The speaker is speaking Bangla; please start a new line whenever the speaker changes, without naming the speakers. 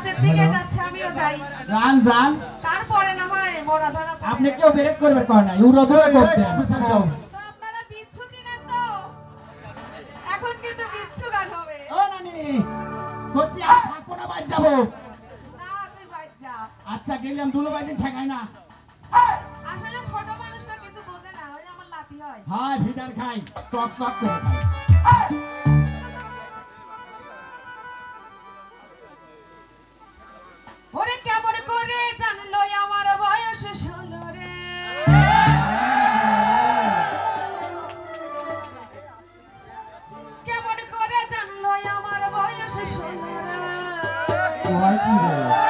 কাছের দিকে যাচ্ছে আমিও যাই। যান যান। তারপরে না হয় মোরা ধরা
আপনি কেউ ব্রেক করবে কয় না? ইউরো ধরে
করতে
তো আপনারা বিচ্ছু চিনেন তো? এখন কিন্তু বিচ্ছু গান হবে।
ও নানি। হচ্ছে থাকো না বাজ যাব।
না তুই বাজ যা।
আচ্ছা গেলাম দুলো বাইদিন ঠেকাই না।
আসলে ছোট মানুষ তো কিছু বোঝে না ওই আমার লাতি হয়।
হ্যাঁ ভিটার খাই চক চক করে খাই। 怪しいん。